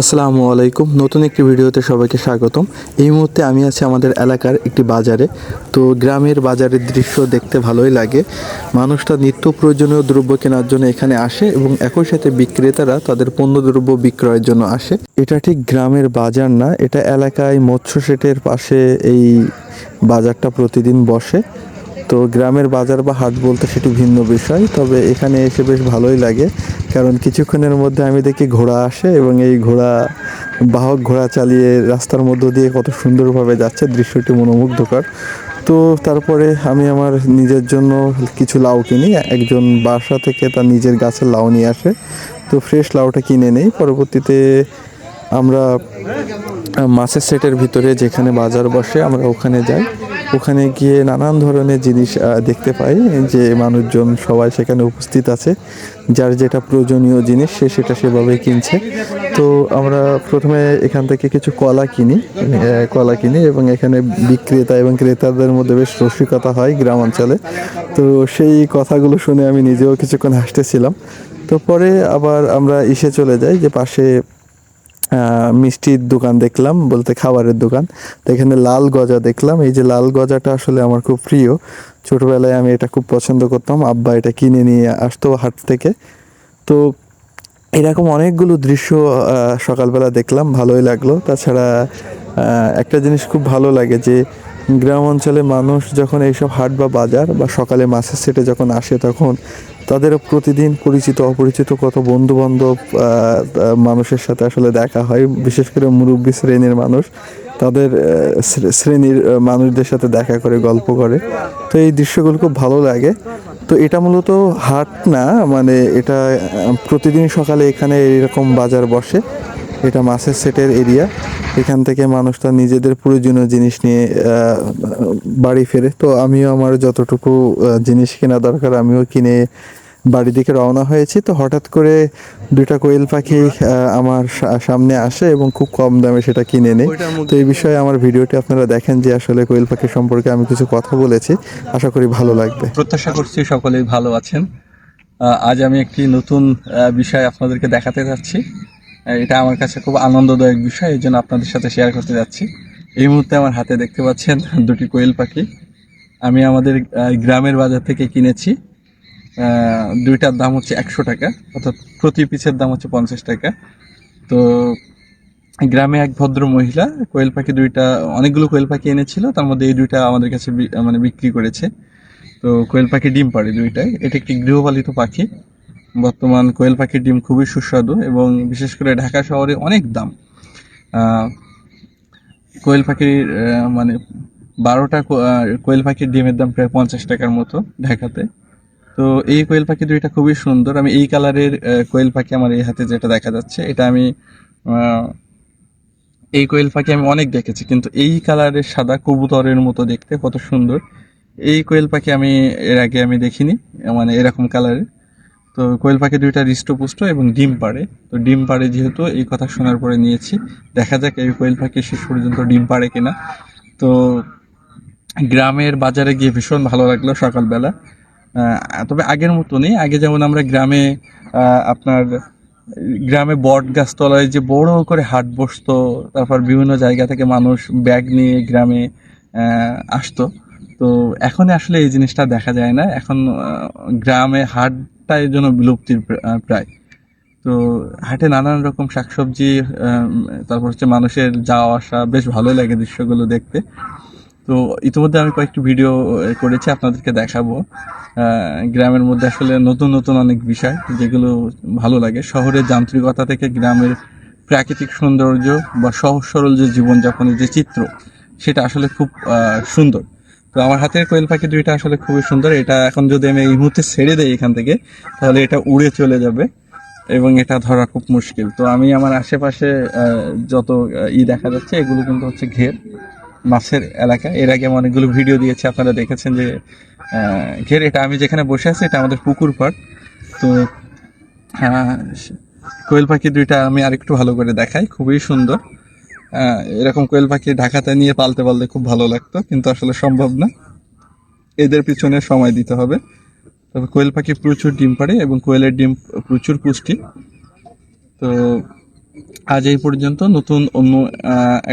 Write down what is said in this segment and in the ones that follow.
আসসালামু আলাইকুম। নতুন একটি ভিডিওতে সবাইকে স্বাগতম। এই মুহূর্তে আমি আছি আমাদের এলাকার একটি বাজারে। তো গ্রামের বাজারের দৃশ্য দেখতে ভালোই লাগে। মানুষটা নিত্য প্রয়োজনীয় দ্রব্য কেনার জন্য এখানে আসে এবং একই সাথে বিক্রেতারা তাদের পণ্য দ্রব্য বিক্রয়ের জন্য আসে। এটা ঠিক গ্রামের বাজার না, এটা এলাকায় মৎস্য সেটের পাশে এই বাজারটা প্রতিদিন বসে। তো গ্রামের বাজার বা হাট বলতে সেটি ভিন্ন বিষয়, তবে এখানে এসে বেশ ভালোই লাগে। কারণ কিছুক্ষণের মধ্যে আমি দেখি ঘোড়া আসে এবং এই ঘোড়া, বাহক ঘোড়া চালিয়ে রাস্তার মধ্য দিয়ে কত সুন্দরভাবে যাচ্ছে, দৃশ্যটি মনোমুগ্ধকর। তো তারপরে আমি আমার নিজের জন্য কিছু লাউ কিনি, একজন বাসা থেকে তার নিজের গাছের লাউ নিয়ে আসে। তো ফ্রেশ লাউটা কিনে নেই, পরবর্তীতে আমরা মাছের সেটের ভিতরে যেখানে বাজার বসে আমরা ওখানে যাই। ওখানে গিয়ে নানান ধরনের জিনিস দেখতে পাই যে মানুষজন সবাই সেখানে উপস্থিত আছে। যার যেটা প্রয়োজনীয় জিনিস সে সেটা সেভাবে কিনছে। তো আমরা প্রথমে এখান থেকে কিছু কলা কিনি কলা কিনি এবং এখানে বিক্রেতা এবং ক্রেতাদের মধ্যে বেশ রসিকতা হয় গ্রাম অঞ্চলে। তো সেই কথাগুলো শুনে আমি নিজেও কিছুক্ষণ হাসতেছিলাম। তো পরে আবার আমরা ইসে চলে যাই যে পাশে মিষ্টির দোকান দেখলাম, বলতে খাবারের দোকান। তো এখানে লাল গজা দেখলাম। এই যে লাল গজাটা আসলে আমার খুব প্রিয়। ছোটোবেলায় আমি এটা খুব পছন্দ করতাম। আব্বা এটা কিনে নিয়ে আসতো হাট থেকে। তো এরকম অনেকগুলো দৃশ্য সকালবেলা দেখলাম। ভালোই লাগল। তাছাড়া একটা জিনিস খুব ভালো লাগে যে গ্রাম অঞ্চলে মানুষ যখন এইসব হাট বা বাজার বা সকালে মাছের সেটে যখন আসে তখন তাদের প্রতিদিন পরিচিত, অপরিচিত কত বন্ধু বান্ধব মানুষের সাথে আসলে দেখা হয়। বিশেষ করে মুরব্বী শ্রেণির মানুষ তাদের শ্রেণির মানুষদের সাথে দেখা করে, গল্প করে। তো এই দৃশ্যগুলো খুব ভালো লাগে। তো এটা মূলত হাট না মানে এটা প্রতিদিন সকালে এখানে এরকম বাজার বসে। এটা মাছের সেটের এরিয়া। এখান থেকে মানুষ তার নিজেদের প্রয়োজনীয় জিনিস নিয়ে বাড়ি ফেরে। তো আমিও আমার যতটুকু জিনিস কেনা দরকার আমিও কিনে বাড়ি দিকে রওনা হয়েছি। তো হঠাৎ করে দুইটা কোয়েল পাখি আমার সামনে আসে এবং খুব কম দামে সেটা কিনে নেই তো এই বিষয়ে আমার ভিডিওটি আপনারা দেখেন যে আসলে কোয়েল পাখি সম্পর্কে আমি কিছু কথা বলেছি। আশা করি ভালো লাগবে। প্রত্যাশা করছি সকলেই ভালো আছেন। আজ আমি একটি নতুন বিষয় আপনাদেরকে দেখাতে যাচ্ছি। আহ, এটা আমার কাছে খুব আনন্দদায়ক বিষয়, এই জন্য আপনাদের সাথে শেয়ার করতে যাচ্ছি। এই মুহূর্তে আমার হাতে দেখতে পাচ্ছেন দুটি কোয়েল পাখি। আমি আমাদের গ্রামের বাজার থেকে কিনেছি। দুইটার দাম হচ্ছে একশো টাকা, অর্থাৎ প্রতি পিসের দাম হচ্ছে পঞ্চাশ টাকা। তো গ্রামে এক ভদ্র মহিলা, কোয়েল পাখি দুইটা, অনেকগুলো কোয়েল পাখি এনেছিল, তার মধ্যে এই দুইটা আমাদের কাছে মানে বিক্রি করেছে। তো কোয়েল পাখি ডিম পাড়ে দুইটাই। এটা একটি গৃহপালিত পাখি। বর্তমান কোয়েল পাখির ডিম খুবই সুস্বাদু এবং বিশেষ করে ঢাকা শহরে অনেক দাম। কোয়েল পাখির মানে বারোটা কোয়েল পাখির ডিমের দাম প্রায় পঞ্চাশ টাকার মতো ঢাকাতে। তো এই কোয়েল পাখি দুইটা খুবই সুন্দর। আমি এই কালারের কোয়েল পাখি আমার এই হাতে যেটা দেখা যাচ্ছে, এটা আমি এই কোয়েল পাখি আমি অনেক দেখেছি, কিন্তু এই কালারের সাদা কবুতরের মতো দেখতে কত সুন্দর। এই কোয়েল পাখি আমি এর আগে আমি দেখিনি মানে এরকম কালারের। তো কোয়েল পাখি দুইটা হৃষ্টপুষ্ট এবং ডিম পাড়ে। তো ডিম পাড়ে যেহেতু, এই কথা শোনার পরে নিয়েছি। দেখা যাক এই কোয়েল পাখি শেষ পর্যন্ত ডিম পাড়ে কিনা। তো গ্রামের বাজারে গিয়ে ভীষণ ভালো লাগল সকালবেলা। তবে আগের মতো নেই আগে যেমন আমরা গ্রামে আপনার গ্রামে বট গাছতলায় যে বড় করে হাট বসতো, তারপর বিভিন্ন জায়গা থেকে মানুষ ব্যাগ নিয়ে গ্রামে আসতো। তো এখন আসলে এই জিনিসটা দেখা যায় না। এখন গ্রামে গ্রামে হাটটাই জন্য বিলুপ্তির প্রায়। তো হাটে নানান রকম শাকসবজি তারপর হচ্ছে মানুষের যাওয়া আসা, বেশ ভালো লাগে দৃশ্যগুলো দেখতে। তো ইতিমধ্যে আমি কয়েকটি ভিডিও করেছি, আপনাদেরকে দেখাবো। গ্রামের মধ্যে আসলে নতুন নতুন অনেক বিষয় যেগুলো ভালো লাগে। শহরের যান্ত্রিকতা থেকে গ্রামের প্রাকৃতিক সৌন্দর্য বা সহজ, সরল যে জীবনযাপনের যে চিত্র, সেটা আসলে খুব সুন্দর। তো আমার হাতের কোয়েল পাখি দুইটা আসলে খুবই সুন্দর। এটা এখন যদি আমি এই মুহূর্তে ছেড়ে দেই এখান থেকে, তাহলে এটা উড়ে চলে যাবে এবং এটা ধরা খুব মুশকিল। তো আমি আমার আশেপাশে যত ই দেখা যাচ্ছে, এগুলো কিন্তু হচ্ছে ঘের, মাছের এলাকা। এর আগে আমি অনেকগুলো ভিডিও দিয়েছি, আপনারা দেখেছেন যে ঘের, এটা আমি যেখানে বসে আছি, এটা আমাদের পুকুর পাড়। তো কোয়েল পাখি দুইটা আমি আরেকটু ভালো করে দেখাই, খুবই সুন্দর। এরকম কোয়েল পাখি ঢাকাতে নিয়ে পালতে পালতে খুব ভালো লাগতো, কিন্তু আসলে সম্ভব না। এদের পিছনে সময় দিতে হবে। তবে কোয়েল পাখি প্রচুর ডিম পাড়ে এবং কোয়েলের ডিম প্রচুর পুষ্টি। তো আজ এই পর্যন্ত। নতুন অন্য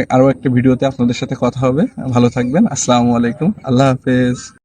আরও একটা ভিডিওতে আপনাদের সাথে কথা হবে। ভালো থাকবেন। আসসালামু আলাইকুম। আল্লাহ হাফেজ।